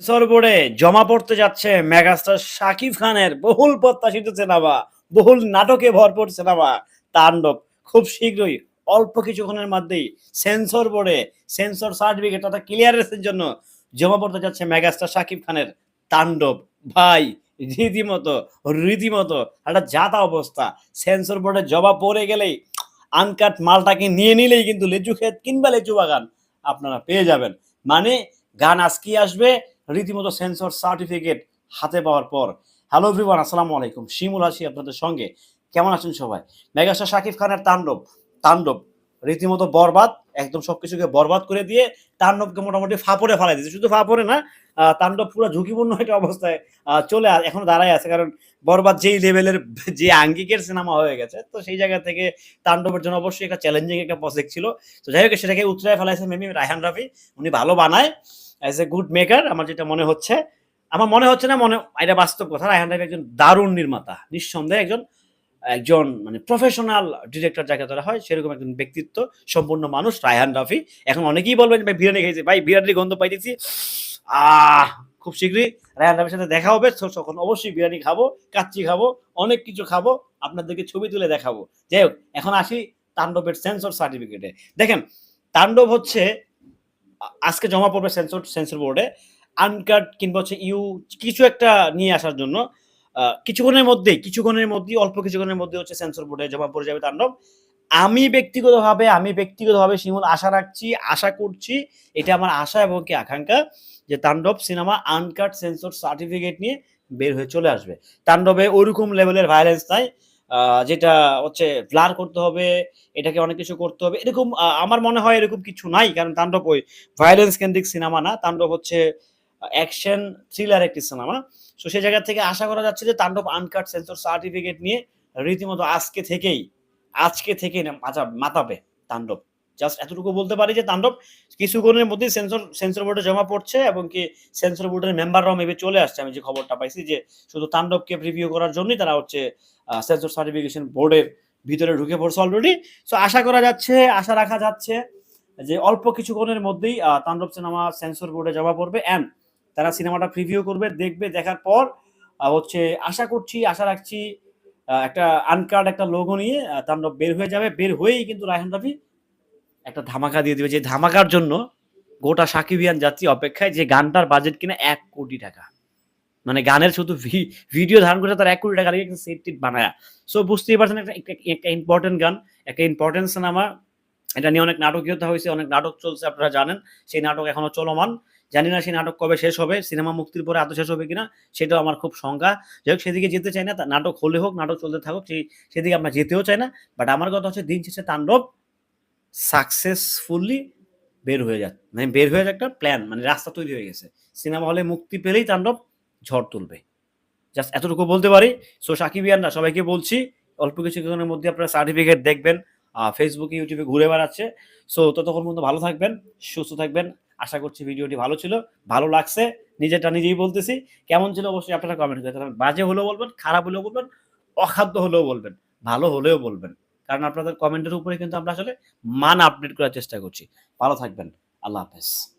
Sensor বোর্ডে জমা পড়তে যাচ্ছে মেগাস্টার শাকিব খানের বহুল প্রত্যাশিত সিনেমা, বহুল নাটকে ভরপুর সিনেমা, তাণ্ডব। খুব শীঘ্রই অল্প কিছুক্ষণের মধ্যেই সেন্সর বোর্ডে সেন্সর সার্টিফিকেট অর্থাৎ ক্লিয়ারেন্সের জন্য জমা পড়তে যাচ্ছে মেগাস্টার শাকিব খানের তাণ্ডব। ভাই, রীতিমতো রীতিমতো একটা জাতা অবস্থা। সেন্সর বোর্ডে জমা পড়ে গেলেই আনকাট মালটাকে নিয়ে নিলেই কিন্তু লিচু ক্ষেত কিংবা লিচু বাগান আপনারা পেয়ে যাবেন। মানে গান আজকেই আসবে রীতিমতো সেন্সর সার্টিফিকেট হাতে পাওয়ার পর। হ্যালো এভরিওয়ান আসসালামু আলাইকুম। শিমুল আছি আপনাদের সঙ্গে। কেমন আছেন সবাই? মেগাস্টার শাকিব খানের তাণ্ডব। তাণ্ডব। রীতিমতো বরবাদ, একদম সবকিছুকে বরবাদ করে দিয়ে তাণ্ডবকে মোটামুটি ফাপড়ে ফালাই দিয়েছে। শুধু ফাপড়ে না তাণ্ডব পুরো ঝুঁকিপূর্ণ একটা অবস্থায় চলে এখনও দাঁড়ায় আছে। কারণ বরবাদ যেই লেভেলের যে আঙ্গিকের সিনেমা হয়ে গেছে, তো সেই জায়গা থেকে তাণ্ডবের জন্য অবশ্যই একটা চ্যালেঞ্জিং একটা প্রজেক্ট ছিল। তো যাই হোক, সেটাকে উতরায় ফেলাইছে মেবি রায়হান রাফি। উনি ভালো বানায়। অ্যাজ এ গুড মেকার আমার যেটা মনে হচ্ছে, আমার মনে হচ্ছে না, মনে, এটা বাস্তব কথা, রায়হান রাফি একজন দারুণ নির্মাতা, নিঃসন্দেহে একজন একজন মানে প্রফেশনাল ডিরেক্টর যাকে ধরা হয়, সেরকম একজন ব্যক্তিত্ব, সম্পূর্ণ মানুষ, রায়হান রাফি। এখন অনেকেই বলবেন ভাই, বিরিয়ানি খেয়েছি ভাই, বিরিয়ানির গন্ধ পাইতেছি। আহ, খুব শীঘ্রই রায়হান রাফির সাথে দেখা হবে তখন অবশ্যই বিরিয়ানি খাব, কাচ্চি খাব, অনেক কিছু খাব, আপনাদেরকে ছবি তুলে দেখাবো। যাই হোক, এখন আসি তাণ্ডবের সেন্সর সার্টিফিকেটে দেখেন, তাণ্ডব হচ্ছে আজকে জমা পড়বে সেন্সর সেন্সর বোর্ডে আনকাট কিংবা হচ্ছে ইউ কিছু একটা নিয়ে আসার জন্য। কিছুক্ষণের মধ্যেই কিছুক্ষণের মধ্যেই, অল্প কিছুক্ষণের মধ্যে হচ্ছে সেন্সর বোর্ডে জমা পড়ে যাবে তাণ্ডব আমি ব্যক্তিগতভাবে আমি ব্যক্তিগতভাবে শিমুল, আশা রাখছি, আশা করছি, এটা আমার আশা এবং কি আকাঙ্ক্ষা যে তাণ্ডব সিনেমা আনকাট সেন্সর সার্টিফিকেট নিয়ে বের হয়ে চলে আসবে। তাণ্ডবে ওইরকম লেভেলের ভায়োলেন্স নাই। যেটা হচ্ছে ব্লার করতে হবে, এটাকে অনেক কিছু করতে হবে। এরকম আমার মনে হয় এরকম কিছু নাই, কারণ তাণ্ডব ওই ভায়োলেন্স কেন্দ্রিক সিনেমা না, তাণ্ডব হচ্ছে অ্যাকশন থ্রিলার একটি সিনেমা সো সেই জায়গা থেকে আশা করা যাচ্ছে যে তাণ্ডব আনকাট সেন্সর সার্টিফিকেট নিয়ে রীতিমতো আজকে থেকেই আজকে থেকেই মাতাবে তাণ্ডব। জাস্ট এতটুকু বলতে পারি যে তাণ্ডব কিছুক্ষণের মধ্যেই সেন্সর সেন্সর বোর্ডে জমা পড়ছে এবং কি সেন্সর বোর্ডের মেম্বাররাও মেবি চলে আসছে। আমি যে খবরটা পাইছি যে শুধু তাণ্ডবকে রিভিউ করার জন্যই তারা হচ্ছে সেন্সর সার্টিফিকেশন বোর্ডের ভিতরে ঢুকে পড়ছে অলরেডি সো আশা করা যাচ্ছে, আশা রাখা যাচ্ছে যে অল্প কিছুক্ষণের মধ্যেই তাণ্ডব সিনেমা সেন্সর বোর্ডে জমা পড়বে অ্যান্ড তারা সিনেমাটা প্রিভিউ করবে, দেখবে, দেখার পর হচ্ছে আশা করছি, আশা রাখছি একটা আনকার্ড একটা লোগো নিয়ে তাণ্ডব বের হয়ে যাবে। বের হয়েই কিন্তু রায়হান রাফি একটা ধামাকা দিয়ে দিবে। যে ধামাকার জন্য গোটা সাকিবিয়ান যাত্রী অপেক্ষায় যে গানটার বাজেট কিনা এক কোটি টাকা। মানে গানের শুধু ভিডিও ধারণ করে তার এক কোটি টাকা একটা সেট টিট বানায়। সো বুঝতেই পারছেন একটা, একটা- ইম্পর্টেন্ট গান, একটা ইম্পর্টেন্ট সিনেমা এটা নিয়ে অনেক নাটকীয়তা হয়েছে, অনেক নাটক চলছে, আপনারা জানেন। সেই নাটক এখনও চলমান। জানি না সেই নাটক কবে শেষ হবে, সিনেমা মুক্তির পরে আদৌ শেষ হবে কিনা, সেটাও আমার খুব শঙ্কা। যাই হোক, সেদিকে যেতে চাই না নাটক হলে হোক, নাটক চলতে থাকুক, সেই, সেদিকে আমরা যেতেও চাই না। বাট আমার কথা হচ্ছে, দিন শেষে তাণ্ডব। সাকসেসফুলি বের হয়ে যাচ্ছে। মানে বের হয়ে একটা প্ল্যান মানে রাস্তা তৈরি হয়ে গেছে। সিনেমা হলে মুক্তি পেলেই তাণ্ডব ঝড় তুলবে। জাস্ট এতটুকু বলতে পারি। সো সাকিবিয়ানরা সবাইকে বলছি, অল্প কিছুক্ষণের মধ্যে আপনারা সার্টিফিকেট দেখবেন ফেসবুকে ইউটিউবে ঘুরে বেড়াচ্ছে। সো ততক্ষণ পর্যন্ত ভালো থাকবেন, সুস্থ থাকবেন। আশা করছি ভিডিওটি ভালো ছিল, ভালো লাগছে। নিজেরটা নিজেই বলতেছি। কেমন ছিল অবশ্যই আপনারা কমেন্ট করে বাজে হলেও বলবেন, খারাপ হলেও বলবেন, অখাদ্য হলেও বলবেন, ভালো হলেও বলবেন। কারণ আপনাদের কমেন্টের উপরে কিন্তু আমরা আসলে মান আপডেট করার চেষ্টা করছি। ভালো থাকবেন। আল্লাহ হাফেজ।